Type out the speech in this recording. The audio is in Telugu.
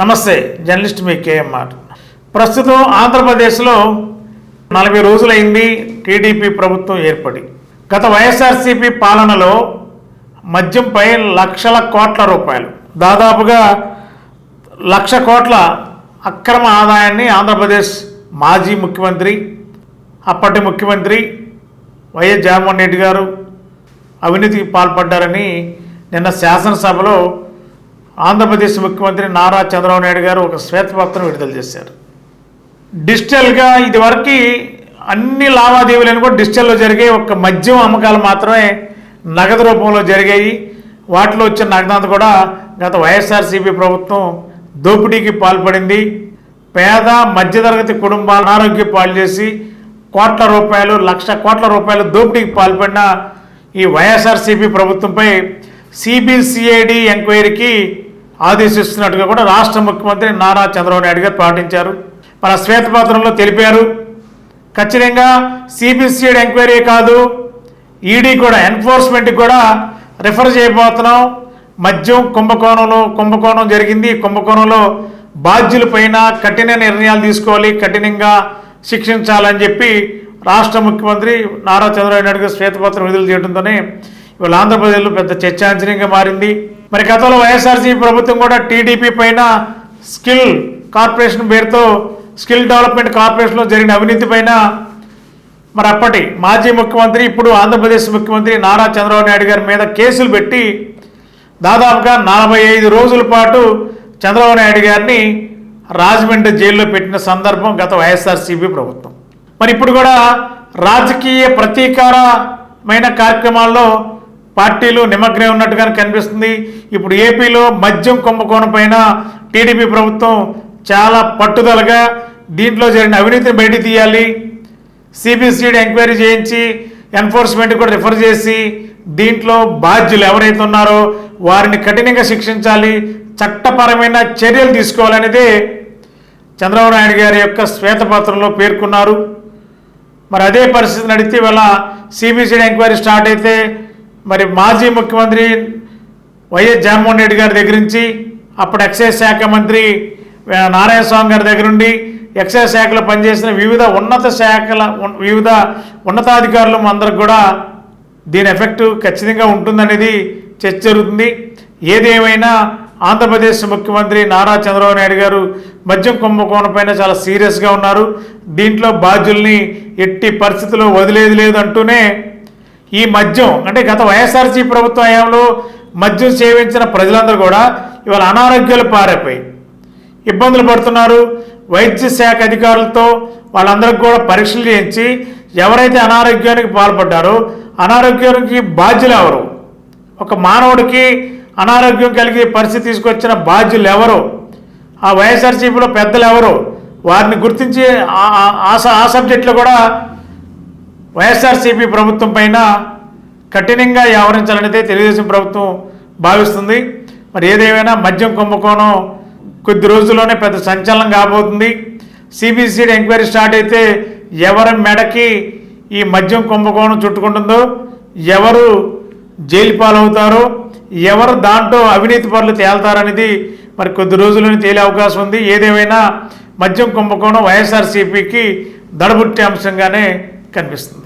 నమస్తే జర్నలిస్ట్ మీ కేఎంఆర్ ప్రస్తుతం ఆంధ్రప్రదేశ్లో నలభై రోజులైంది టీడీపీ ప్రభుత్వం ఏర్పడి. గత వైఎస్ఆర్సీపీ పాలనలో మద్యంపై లక్షల కోట్ల రూపాయలు. దాదాపుగా లక్ష కోట్ల అక్రమ ఆదాయాన్ని ఆంధ్రప్రదేశ్ మాజీ ముఖ్యమంత్రి అప్పటి ముఖ్యమంత్రి వైఎస్ జగన్మోహన్ రెడ్డి గారు అవినీతికి పాల్పడ్డారని నిన్న శాసనసభలో ఆంధ్రప్రదేశ్ ముఖ్యమంత్రి నారా చంద్రబాబు నాయుడు గారు ఒక శ్వేతపత్రం విడుదల చేశారు. డిజిటల్గా ఇదివరకు అన్ని లావాదేవీలను కూడా డిజిటల్లో జరిగే ఒక మద్యం అమ్మకాలు మాత్రమే నగదు రూపంలో జరిగాయి. వాటిలో వచ్చిన నగదంతా కూడా గత వైఎస్ఆర్సీపీ ప్రభుత్వం దోపిడీకి పాల్పడింది. పేద మధ్యతరగతి కుటుంబాలను అనారోగ్య పాలు చేసి కోట్ల రూపాయలు లక్ష కోట్ల రూపాయలు దోపిడీకి పాల్పడిన ఈ వైఎస్ఆర్సీపీ ప్రభుత్వంపై సిబిసిఐడి ఎంక్వైరీకి ఆదేశిస్తున్నట్టుగా కూడా రాష్ట్ర ముఖ్యమంత్రి నారా చంద్రబాబు నాయుడు గారు ప్రకటించారు మన శ్వేతపత్రంలో తెలిపారు ఖచ్చితంగా సిబిసిఐడి ఎంక్వైరీ కాదు ఈడీ కూడా ఎన్ఫోర్స్మెంట్కి కూడా రిఫర్ చేయబోతున్నాం. మద్యం కుంభకోణంలో కుంభకోణం జరిగింది. కుంభకోణంలో కుంభకోణంలో బాధ్యులపైన కఠిన నిర్ణయాలు తీసుకోవాలి కఠినంగా శిక్షించాలని చెప్పి రాష్ట్ర ముఖ్యమంత్రి నారా చంద్రబాబు నాయుడు గారు శ్వేతపత్రం విడుదల చేయడంతోనే ఇవాళ ఆంధ్రప్రదేశ్లో పెద్ద చర్చాంచనీయంగా మారింది. మరి గతంలో వైఎస్ఆర్సీపీ ప్రభుత్వం కూడా టీడీపీ పైన స్కిల్ కార్పొరేషన్ పేరుతో స్కిల్ డెవలప్మెంట్ కార్పొరేషన్లో జరిగిన అవినీతి పైన మరి అప్పటి మాజీ ముఖ్యమంత్రి ఇప్పుడు ఆంధ్రప్రదేశ్ ముఖ్యమంత్రి నారా చంద్రబాబు నాయుడు గారి మీద కేసులు పెట్టి దాదాపుగా నలభై ఐదు రోజుల పాటు చంద్రబాబు నాయుడు గారిని రాజమండ్రి జైల్లో పెట్టిన సందర్భం గత వైఎస్ఆర్సీపీ ప్రభుత్వం. మరి ఇప్పుడు కూడా రాజకీయ ప్రతీకారమైన కార్యక్రమాల్లో పార్టీలు నిమగ్నం ఉన్నట్టుగానే కనిపిస్తుంది. ఇప్పుడు ఏపీలో మద్యం కుంభకోణం పైన టీడీపీ ప్రభుత్వం చాలా పట్టుదలగా దీంట్లో జరిగిన అవినీతిని బయట తీయాలి. సిబిసిడి ఎంక్వైరీ చేయించి ఎన్ఫోర్స్మెంట్ కూడా రిఫర్ చేసి దీంట్లో బాధ్యులు ఎవరైతే ఉన్నారో వారిని కఠినంగా శిక్షించాలి చట్టపరమైన చర్యలు తీసుకోవాలనేదే చంద్రబాబు నాయుడు గారి యొక్క శ్వేతపత్రంలో పేర్కొన్నారు. మరి అదే పరిస్థితి నడితే ఇవాళ సిబిసిడి ఎంక్వైరీ స్టార్ట్ అయితే మరి మాజీ ముఖ్యమంత్రి వైఎస్ జగన్మోహన్ రెడ్డి గారి దగ్గర నుంచి అప్పుడు ఎక్సైజ్ శాఖ మంత్రి నారాయణ స్వామి గారి దగ్గర నుండి ఎక్సైజ్ శాఖలో పనిచేసిన వివిధ ఉన్నత శాఖల వివిధ ఉన్నతాధికారులు అందరికి కూడా దీని ఎఫెక్ట్ ఖచ్చితంగా ఉంటుందనేది చర్చ జరుగుతుంది. ఏదేమైనా ఆంధ్రప్రదేశ్ ముఖ్యమంత్రి నారా చంద్రబాబు నాయుడు గారు మద్యం కుంభకోణం పైన చాలా సీరియస్గా ఉన్నారు. దీంట్లో బాధ్యుల్ని ఎట్టి పరిస్థితుల్లో వదిలేది లేదు అంటూనే ఈ మద్యం అంటే గత వైఎస్ఆర్సీ ప్రభుత్వ హయాంలో మద్యం సేవించిన ప్రజలందరూ కూడా ఇవాళ అనారోగ్యాలు పారైపోయి ఇబ్బందులు పడుతున్నారు. వైద్య శాఖ అధికారులతో వాళ్ళందరికీ కూడా పరీక్షలు చేయించి ఎవరైతే అనారోగ్యానికి పాల్పడ్డారో అనారోగ్యానికి బాధ్యులు ఎవరు? ఒక మానవుడికి అనారోగ్యం కలిగే పరిస్థితి తీసుకొచ్చిన బాధ్యులు ఎవరు? ఆ వైఎస్ఆర్సీపీలో పెద్దలు ఎవరు? వారిని గుర్తించి ఆ- ఆ సబ్జెక్టులో కూడా వైఎస్ఆర్సీపీ ప్రభుత్వం పైన కఠినంగా వ్యవహరించాలనేదే తెలుగుదేశం ప్రభుత్వం భావిస్తుంది. మరి ఏదేమైనా మద్యం కుంభకోణం కొద్ది రోజుల్లోనే పెద్ద సంచలనం కాబోతుంది. సిబిసిడి ఎంక్వైరీ స్టార్ట్ అయితే ఎవరి మెడకి ఈ మద్యం కుంభకోణం చుట్టుకుంటుందో ఎవరు జైలు పాలవుతారో ఎవరు దాంట్లో అవినీతి పనులు తేల్తారనేది మరి కొద్ది రోజుల్లోనే తేలే అవకాశం ఉంది. ఏదేమైనా మద్యం కుంభకోణం వైఎస్ఆర్సీపీకి దడబుట్టే అంశంగానే కనిపిస్తుంది.